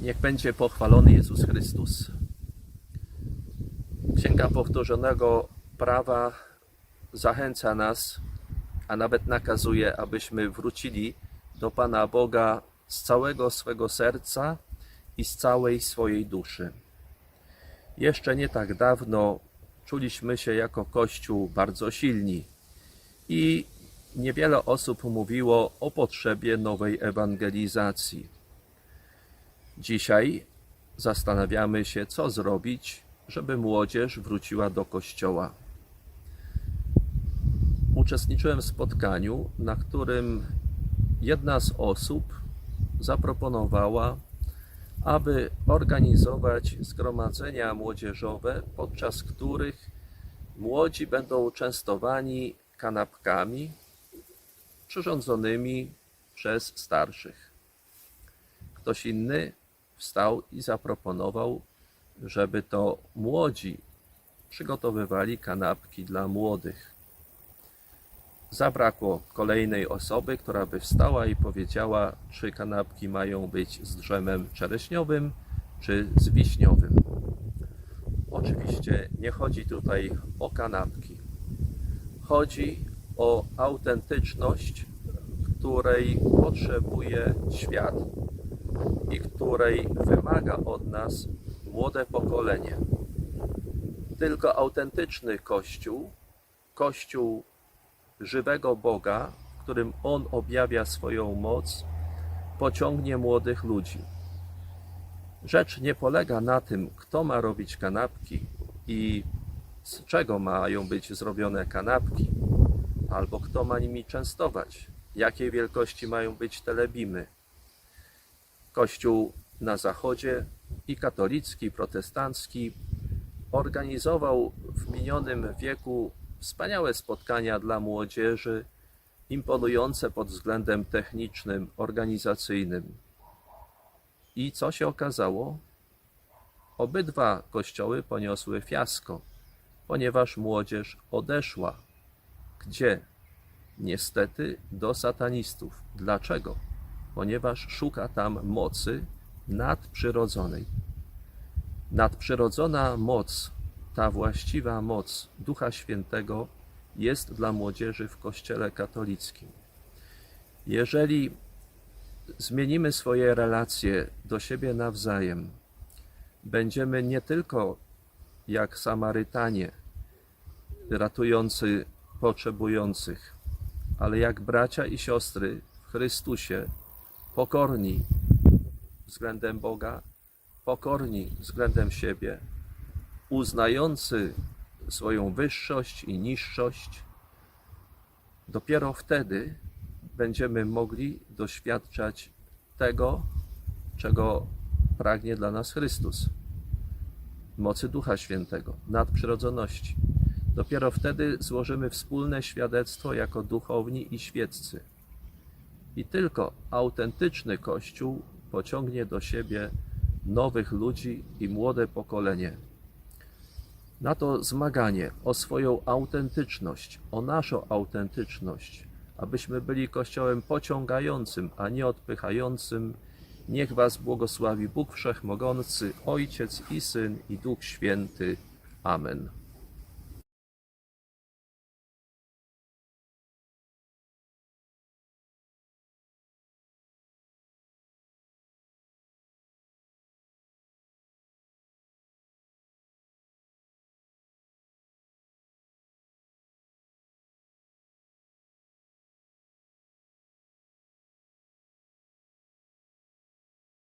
Niech będzie pochwalony Jezus Chrystus. Księga Powtórzonego Prawa zachęca nas, a nawet nakazuje, abyśmy wrócili do Pana Boga z całego swego serca i z całej swojej duszy. Jeszcze nie tak dawno czuliśmy się jako Kościół bardzo silni i niewiele osób mówiło o potrzebie nowej ewangelizacji. Dzisiaj zastanawiamy się, co zrobić, żeby młodzież wróciła do kościoła. Uczestniczyłem w spotkaniu, na którym jedna z osób zaproponowała, aby organizować zgromadzenia młodzieżowe, podczas których młodzi będą częstowani kanapkami przyrządzonymi przez starszych. Ktoś inny wstał i zaproponował, żeby to młodzi przygotowywali kanapki dla młodych. Zabrakło kolejnej osoby, która by wstała i powiedziała, czy kanapki mają być z drzemem czereśniowym, czy z wiśniowym. Oczywiście nie chodzi tutaj o kanapki. Chodzi o autentyczność, której potrzebuje świat i której wymaga od nas młode pokolenie. Tylko autentyczny Kościół, Kościół żywego Boga, w którym On objawia swoją moc, pociągnie młodych ludzi. Rzecz nie polega na tym, kto ma robić kanapki i z czego mają być zrobione kanapki, albo kto ma nimi częstować, jakiej wielkości mają być telebimy. Kościół na zachodzie i katolicki, i protestancki organizował w minionym wieku wspaniałe spotkania dla młodzieży, imponujące pod względem technicznym, organizacyjnym. I co się okazało? Obydwa kościoły poniosły fiasko, ponieważ młodzież odeszła. Gdzie? Niestety do satanistów. Dlaczego? Ponieważ szuka tam mocy nadprzyrodzonej. Nadprzyrodzona moc, ta właściwa moc Ducha Świętego jest dla młodzieży w Kościele katolickim. Jeżeli zmienimy swoje relacje do siebie nawzajem, będziemy nie tylko jak Samarytanie ratujący potrzebujących, ale jak bracia i siostry w Chrystusie, pokorni względem Boga, pokorni względem siebie, uznający swoją wyższość i niższość, dopiero wtedy będziemy mogli doświadczać tego, czego pragnie dla nas Chrystus mocy Ducha Świętego, nadprzyrodzoności. Dopiero wtedy złożymy wspólne świadectwo jako duchowni i świeccy. I tylko autentyczny Kościół pociągnie do siebie nowych ludzi i młode pokolenie. Na to zmaganie o swoją autentyczność, o naszą autentyczność, abyśmy byli Kościołem pociągającym, a nie odpychającym, niech Was błogosławi Bóg Wszechmogący, Ojciec i Syn i Duch Święty. Amen.